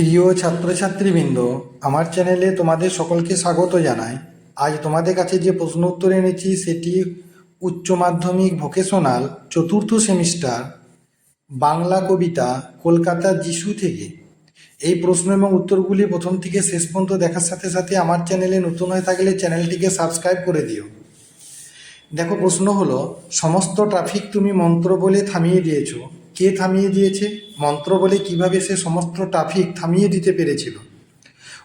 প্রিয় ছাত্রছাত্রীবৃন্দ, আমার চ্যানেলে তোমাদের সকলকে স্বাগত জানাই। আজ তোমাদের কাছে যে প্রশ্ন উত্তর এনেছি, সেটি উচ্চ মাধ্যমিক ভোকেশনাল চতুর্থ সেমিস্টার বাংলা কবিতা কলকাতা যিশু থেকে। এই প্রশ্ন এবং উত্তরগুলি প্রথম থেকে শেষ পর্যন্ত দেখার সাথে সাথে আমার চ্যানেলে নতুন হয়ে থাকলে চ্যানেলটিকে সাবস্ক্রাইব করে দিও। দেখো, প্রশ্ন হলো, সমস্ত ট্রাফিক তুমি মন্ত্র বলে থামিয়ে দিয়েছ। কে থামিয়ে দিয়েছে? মন্ত্র বলে কীভাবে সে সমস্ত ট্রাফিক থামিয়ে দিতে পেরেছিল?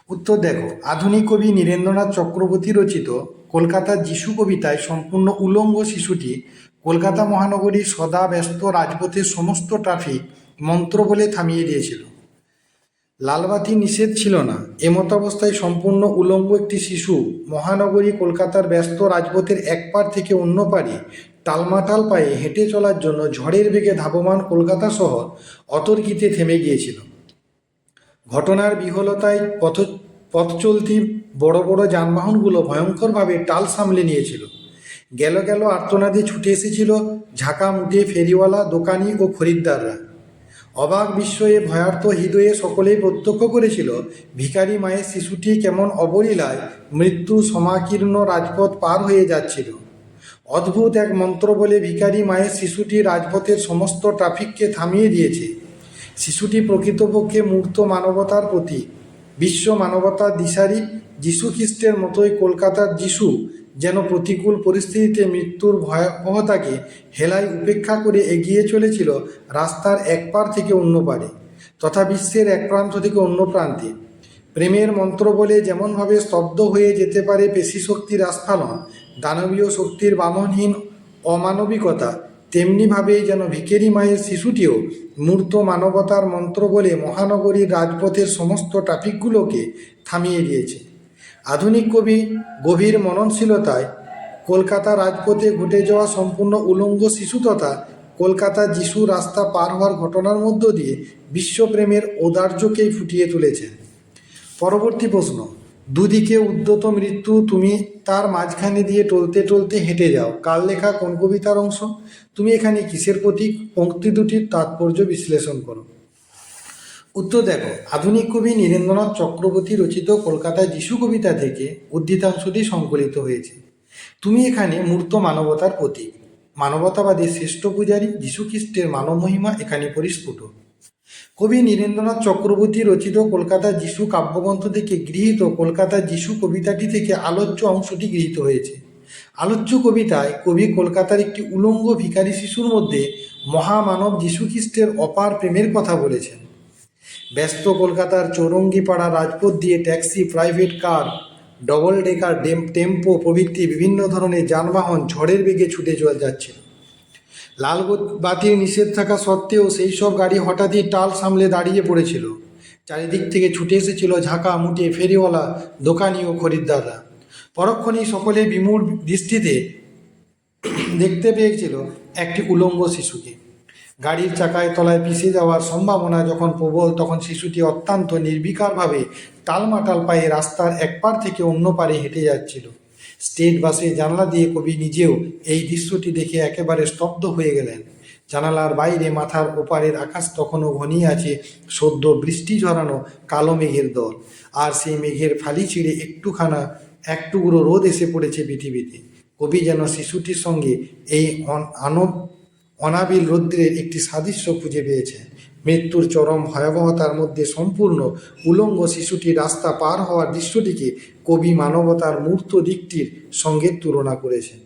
উত্তর দেখো, আধুনিক কবি নীরেন্দ্রনাথ চক্রবর্তী রচিত কলকাতার যিশু কবিতায় সম্পূর্ণ উলঙ্গ শিশুটি কলকাতা মহানগরীর সদা ব্যস্ত রাজপথের সমস্ত ট্রাফিক মন্ত্র বলে থামিয়ে দিয়েছিল। লালবাতি নিষেধ ছিল না। এমত অবস্থায় সম্পূর্ণ উলঙ্গ একটি শিশু মহানগরী কলকাতার ব্যস্ত রাজপথের এক পার থেকে অন্য পারে টালমাটাল পায়ে হেঁটে চলার জন্য ঝড়ের বেগে ধাবমান কলকাতা শহর অতর্কিতে থেমে গিয়েছিল। ঘটনার বিহলতায় পথ পথ চলতি বড় বড় যানবাহনগুলো ভয়ঙ্করভাবে টাল সামলে নিয়েছিল। গেল গেল আর্তনাদে ছুটে এসেছিল ঝাঁকা মুটে ফেরিওয়ালা, দোকানি ও খরিদ্দাররা। অবাক বিস্ময়ে ভয়ার্থ হৃদয়ে সকলেই প্রত্যক্ষ করেছিল, ভিখারি মায়ের শিশুটি কেমন অবলীলায় মৃত্যু সমাকীর্ণ রাজপথ পার হয়ে যাচ্ছিল। অদ্ভুত এক মন্ত্র বলে ভিখারি মায়ের শিশুটি রাজপথের সমস্ত ট্রাফিককে থামিয়ে দিয়েছে। শিশুটি প্রকৃতপক্ষে মূর্ত মানবতার প্রতি বিশ্ব মানবতার দিশারি যীশু খ্রিস্টের মতোই কলকাতার যিশু যেন প্রতিকূল পরিস্থিতিতে মৃত্যুর ভয়াবহতাকে হেলায় উপেক্ষা করে এগিয়ে চলেছিল রাস্তার এক পার থেকে অন্য পারে, তথা বিশ্বের এক প্রান্ত থেকে অন্য প্রান্তে। প্রেমের মন্ত্র বলে যেমনভাবে স্তব্ধ হয়ে যেতে পারে পেশি শক্তির আস্ফালন দানবীয় শক্তির বামনহীন অমানবিকতা, তেমনিভাবেই যেন ভিকেরি মায়ের শিশুটিও মূর্ত মানবতার মন্ত্র বলে মহানগরীর রাজপথের সমস্ত ট্রাফিকগুলোকে থামিয়ে দিয়েছে। আধুনিক কবি গভীর মননশীলতায় কলকাতা রাজপথে ঘটে যাওয়া সম্পূর্ণ উলঙ্গ শিশু তথা কলকাতা যিশু রাস্তা পার হওয়ার ঘটনার মধ্য দিয়ে বিশ্বপ্রেমের ঔদার্যকেই ফুটিয়ে তুলেছেন। পরবর্তী প্রশ্ন, দুদিকে উদ্যত মৃত্যু, তুমি তার মাঝখানে দিয়ে টলতে টলতে হেঁটে যাও। কাল লেখা কোন কবিতার অংশ? তুমি এখানে কিসের প্রতীক? পঙ্ক্তি দুটির তাৎপর্য বিশ্লেষণ করো। উত্তর দেখো, আধুনিক কবি নীরেন্দ্রনাথ চক্রবর্তী রচিত কলকাতায় যিশু কবিতা থেকে উদ্ধৃতাংশটি সংকলিত হয়েছে। তুমি এখানে মূর্ত মানবতার প্রতীক। মানবতাবাদী শ্রেষ্ঠ পূজারী যীশুখ্রিস্টের মানব মহিমা এখানে পরিস্ফুট। কবি নীরেন্দ্রনাথ চক্রবর্তী রচিত কলকাতা যিশু কাব্যগ্রন্থ থেকে গৃহীত কলকাতা যিশু কবিতাটি থেকে আলোচ্য অংশটি গৃহীত হয়েছে। আলোচ্য কবিতায় কবি কলকাতার একটি উলঙ্গ ভিখারি শিশুর মধ্যে মহামানব যীশুখ্রিস্টের অপার প্রেমের কথা বলেছেন। ব্যস্ত কলকাতার চৌরঙ্গিপাড়া রাজপথ দিয়ে taxi, private car, double decker tempo প্রভৃতি বিভিন্ন ধরনের যানবাহন ঝড়ের বেগে ছুটে চলে যাচ্ছিল লাল বাতির নিষেধ থাকা সত্ত্বেও সেই সব গাড়ি হঠাৎই টাল সামলে দাঁড়িয়ে পড়েছিল। চারিদিক থেকে ছুটে এসেছিল ঝাঁকা মুটে ফেরিওয়ালা দোকানি ও খরিদ্দাররা। পরক্ষণেই সকলে বিমূঢ় দৃষ্টিতে দেখতে পেয়েছিল একটি উলঙ্গ শিশুকে। গাড়ির চাকায় তলায় পিষে যাওয়ার সম্ভাবনা যখন প্রবল, তখন শিশুটি অত্যন্ত নির্বিকারভাবে টালমাটাল পায়ে রাস্তার এক পার থেকে অন্য পারে হেঁটে যাচ্ছিল। স্টেট বাসে জানলা দিয়ে কবি নিজেও এই দৃশ্যটি দেখে একেবারে স্তব্ধ হয়ে গেলেন। জানালার বাইরে মাথার ওপারের আকাশ তখনও ঘনিয়ে আছে সদ্য বৃষ্টি ঝরানো কালো মেঘের দল। আর সেই মেঘের ফালি ছিঁড়ে একটুখানা, এক টুকরো রোদ এসে পড়েছে পৃথিবীতে। কবি যেন শিশুটির সঙ্গে এই আনব, অনাবিল রৌদ্রের একটি সাদৃশ্য খুঁজে পেয়েছে মৃত্যুর চরম ভয়াবহতার মধ্যে সম্পূর্ণ উলঙ্গ শিশুটি রাস্তা পার হওয়ার দৃশ্যটিকে কবি মানবতার মূর্ত দিকটির সঙ্গে তুলনা করেছেন।